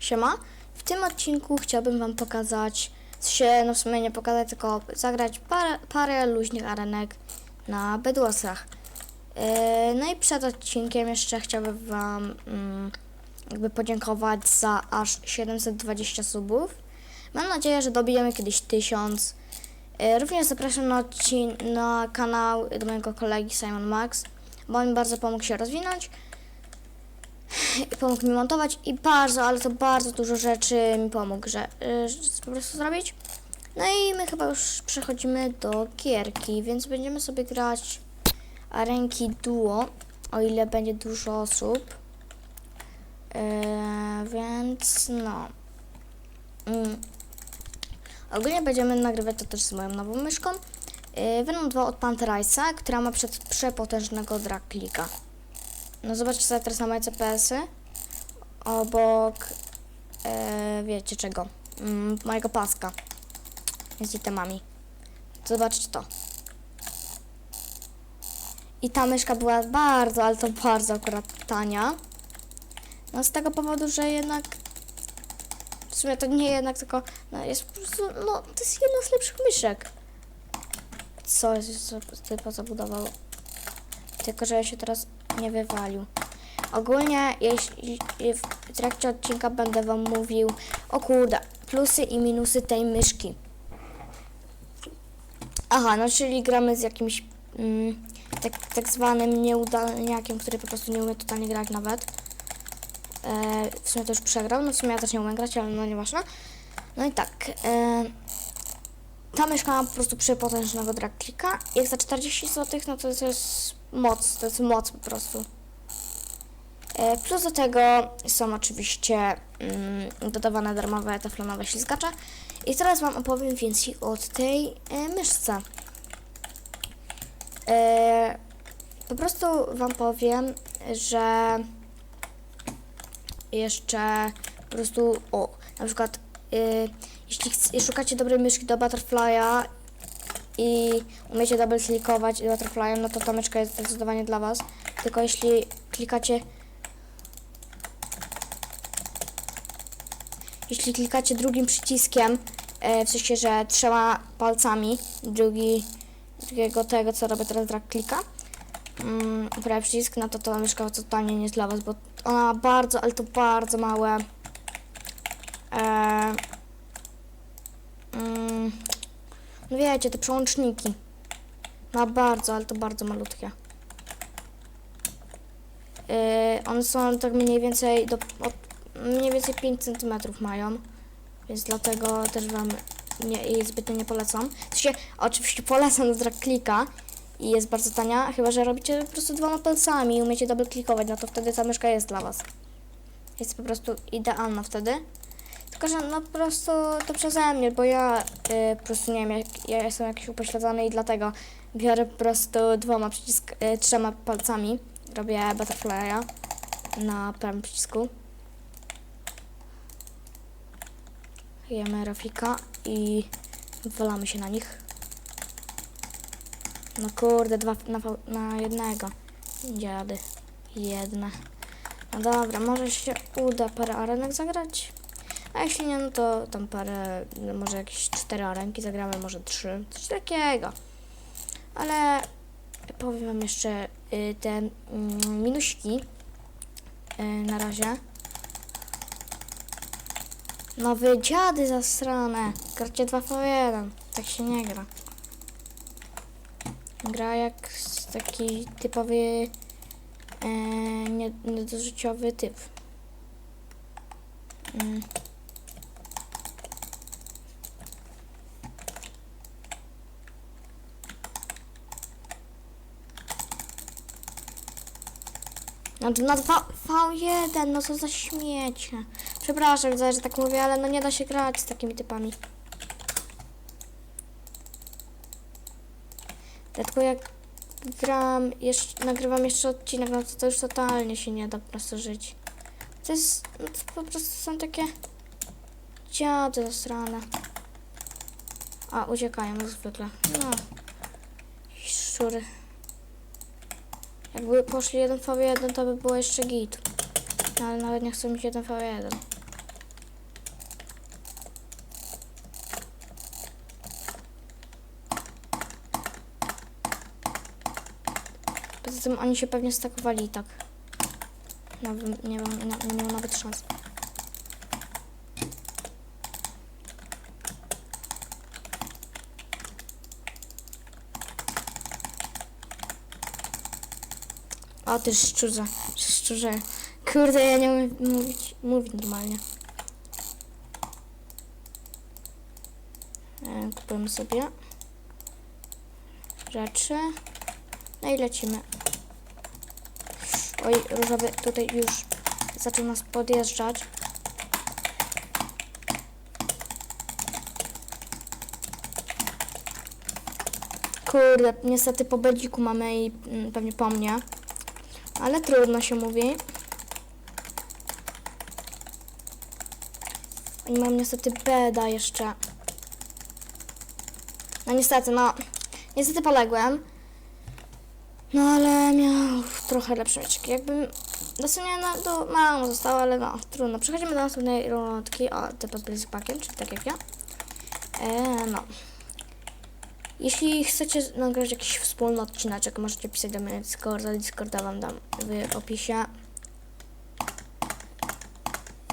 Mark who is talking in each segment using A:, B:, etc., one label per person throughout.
A: Siema. W tym odcinku chciałbym wam pokazać, się, no w sumie nie pokazać, tylko zagrać parę, parę luźnych arenek na Bedwasach. Yy, no i przed odcinkiem jeszcze chciałbym wam mm, jakby podziękować za aż 720 subów. Mam nadzieję, że dobijemy kiedyś 1000. Yy, również zapraszam na, na kanał do mojego kolegi Simon Max, bo on bardzo pomógł się rozwinąć pomógł mi montować i bardzo, ale to bardzo dużo rzeczy mi pomógł, że, y, że po prostu zrobić. No i my chyba już przechodzimy do gierki, więc będziemy sobie grać arenki duo, o ile będzie dużo osób. Yy, więc no. Mm. Ogólnie będziemy nagrywać to też z moją nową myszką. Yy, Venom 2 od Panterajsa, która ma przed, przepotężnego drag clicka. No zobaczcie sobie teraz na moje CPS-y. Obok, e, wiecie czego, mm, mojego paska z itemami. Zobaczcie to. I ta myszka była bardzo, ale to bardzo akurat tania. No z tego powodu, że jednak w sumie to nie jednak, tylko no, jest po prostu, no to jest jedna z lepszych myszek. Co jest za typa zabudował? Tylko, że się teraz nie wywalił. Ogólnie, jeśli w trakcie odcinka będę Wam mówił o kurde, plusy i minusy tej myszki. Aha, no czyli gramy z jakimś mm, tak, tak zwanym nieudalniakiem, który po prostu nie umie totalnie grać nawet. E, w sumie to już przegrał, no w sumie ja też nie umiem grać, ale no nieważne. No i tak, e, ta myszka ma po prostu przepotężnego drag clicka. Jak za 40 zł, no to to jest moc, to jest moc po prostu. E, Plus do tego są oczywiście mm, dodawane darmowe teflonowe ślizgacze. I teraz Wam opowiem więcej o tej e, myszce. E, po prostu Wam powiem, że jeszcze po prostu, o, na przykład jeśli szukacie dobrej myszki do Butterfly'a i umiecie double klikować Butterfly'em, no to ta myszka jest zdecydowanie dla Was. Tylko jeśli klikacie jeśli klikacie drugim przyciskiem, e, w sensie, że trzema palcami, drugi, drugiego tego, co robię teraz, drag klika, mm, przycisk, no to ta myszka totalnie nie jest dla Was, bo ona bardzo, ale to bardzo małe e, mm, no wiecie, te przełączniki. Ma bardzo, ale to bardzo malutkie. Yy, one są tak mniej więcej do, od, mniej więcej 5 cm mają, więc dlatego też Wam nie, jej zbytnio nie polecam. W sensie, oczywiście polecam do klika i jest bardzo tania, chyba że robicie po prostu dwoma palcami i umiecie double klikować, no to wtedy ta myszka jest dla Was. Jest po prostu idealna wtedy. Tylko, że no po prostu to przeze mnie, bo ja y, po prostu nie wiem, jak, ja jestem jakiś upośledzony i dlatego biorę po prostu dwoma przycisk, y, trzema palcami. Robię butterfly'a na prawym przycisku. Jemy Rafika i wywalamy się na nich. No kurde, dwa na, na jednego. Dziady. Jedne. No dobra, może się uda parę arenek zagrać. A jeśli nie, no to tam parę, no może jakieś cztery arenki zagramy, może trzy, coś takiego. Ale powiem wam jeszcze y, te mm, minusiki y, na razie. No wy dziady zasrane. Gracie 2v1. Tak się nie gra. Gra jak taki typowy e, nie- niedożyciowy typ. Mm. No to na dwa- V1, no co za śmiecie. Przepraszam, że tak mówię, ale no nie da się grać z takimi typami. Dlatego jak gram, jeszcze, nagrywam jeszcze odcinek, no to, to już totalnie się nie da po prostu żyć. To jest, no to po prostu są takie dziady zasrane. A, uciekają zwykle. No. Szczury. Jakby poszli 1v1, to by było jeszcze git. No, ale nawet nie chcę mieć 1v1. Poza tym oni się pewnie stakowali i tak. Nawet, nie, nie, nie mam nawet szans. O, ty szczurze, szczurze. Kurde, ja nie umiem mówić, mówić normalnie. E, Kupujemy sobie rzeczy. No i lecimy. Oj, różowy tutaj już zaczął nas podjeżdżać. Kurde, niestety po bedziku mamy i mm, pewnie po mnie. Ale trudno się mówi. Oni mają niestety beda jeszcze. No niestety, no. Niestety poległem. No ale miał trochę lepsze meczki. Jakbym... Dosłownie no, to mało zostało, ale no, trudno. Przechodzimy do następnej rundki. O, typa z Blaze Packiem, czyli tak jak ja. E, no. Jeśli chcecie nagrać jakiś wspólny odcineczek, możecie pisać do mnie na Discorda. Discorda wam dam w opisie.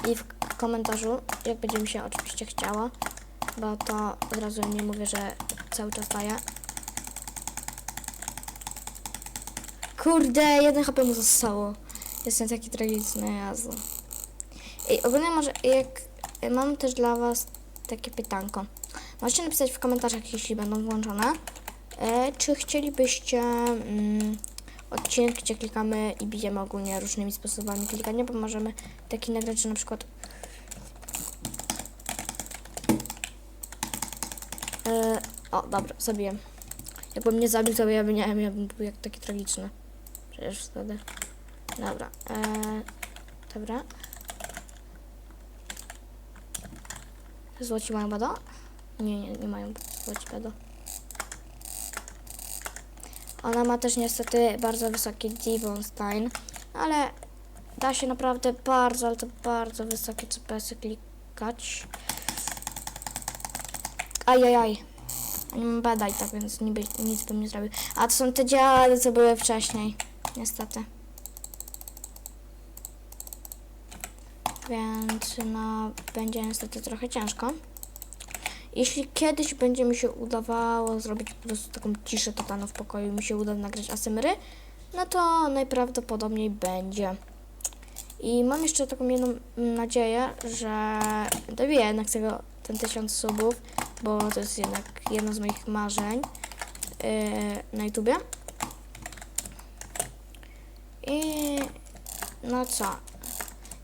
A: I w komentarzu, jak będzie mi się oczywiście chciało. Bo to od razu nie mówię, że cały czas daję. Kurde, jeden HP mu zostało. Jestem taki tragiczny, Jezu. Ej, ogólnie może, jak mam też dla was takie pytanko. Możecie napisać w komentarzach, jeśli będą włączone, e, czy chcielibyście mm, odcinek, gdzie klikamy i bijemy ogólnie różnymi sposobami klikania, bo możemy taki nagrać, że na przykład e, o, dobra, zabiję. Jakbym nie zabił, to ja bym, nie wiem, ja bym był jak taki tragiczny. Przecież wtedy. Dobra. E, dobra. Złoci mają bada? Nie, nie, nie mają bada. Ona ma też niestety bardzo wysoki Divonstein, ale da się naprawdę bardzo, ale to bardzo wysokie CPS-y klikać. Ajajaj. Nie mam bada i tak, więc niby, nic bym nie zrobił. A to są te dziady, co były wcześniej. Niestety. Więc no, będzie niestety trochę ciężko. Jeśli kiedyś będzie mi się udawało zrobić po prostu taką ciszę totalną w pokoju, mi się uda nagrać asymry, no to najprawdopodobniej będzie. I mam jeszcze taką jedną nadzieję, że dobiję jednak tego, ten tysiąc subów, bo to jest jednak jedno z moich marzeń yy, na YouTubie. I no co?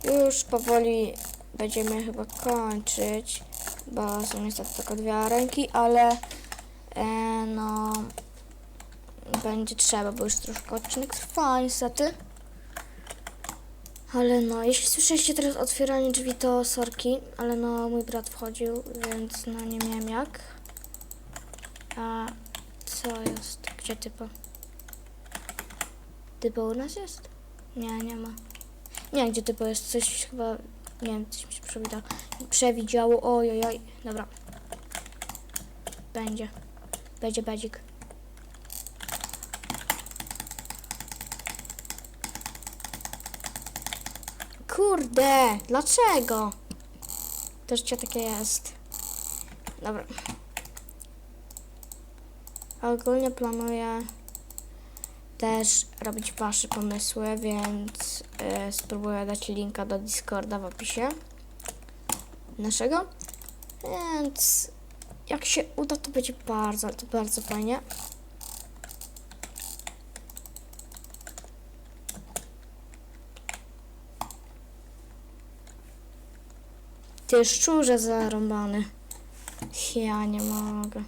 A: Już powoli będziemy chyba kończyć, bo są niestety tylko dwie ręki, ale e, no będzie trzeba, bo już troszkę odcinek trwa niestety. Ale no, jeśli słyszeliście teraz otwieranie drzwi, to sorki, ale no mój brat wchodził, więc no nie miałem jak. A co jest? Gdzie typo? Typo u nas jest? Nie, nie ma. Nie gdzie typo jest. Coś chyba, nie wiem, coś mi się przewidziało. Przewidziało, oj, oj, oj. Dobra. Będzie. Będzie bedzik. Kurde, dlaczego? To życie takie jest. Dobra. Ogólnie planuję też robić wasze pomysły, więc y, spróbuję dać linka do Discorda w opisie naszego. Więc jak się uda, to będzie bardzo, to bardzo fajnie. Ty szczurze zarąbany. Ja nie mogę.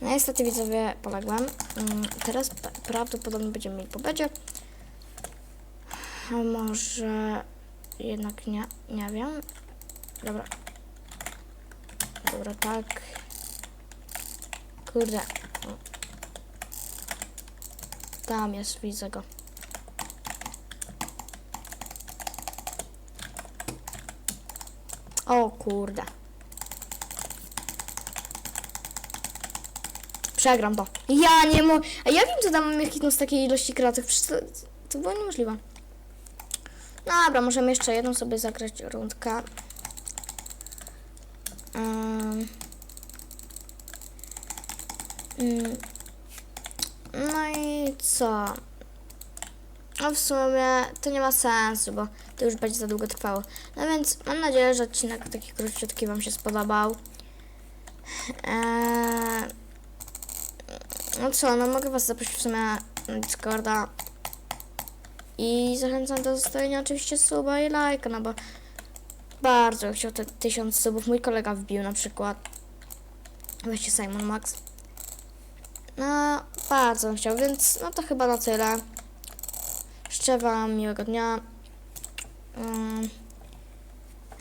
A: No niestety widzowie poległem. Mm, Teraz prawdopodobnie będziemy mieli po może jednak nie, nie wiem. Dobra. Dobra, tak. Kurde. Tam jest, widzę go. O kurde. Przegram to. Ja nie mogę. A jakim to dam mnie hitnął z takiej ilości? Przecież to, to było niemożliwe. Dobra, możemy jeszcze jedną sobie zagrać rundkę. Um, no i co? No w sumie to nie ma sensu, bo to już będzie za długo trwało. No więc mam nadzieję, że odcinek taki króciutki Wam się spodobał. Eee, no co, no mogę Was zaprosić w sumie na Discorda. I zachęcam do zostawienia oczywiście suba i lajka, no bo bardzo chciał te tysiąc subów. Mój kolega wbił na przykład. Weźcie Simon Max. No, bardzo chciał, więc no to chyba na tyle. Życzę Wam miłego dnia. Mm.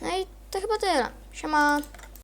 A: No i to chyba tyle. Siema.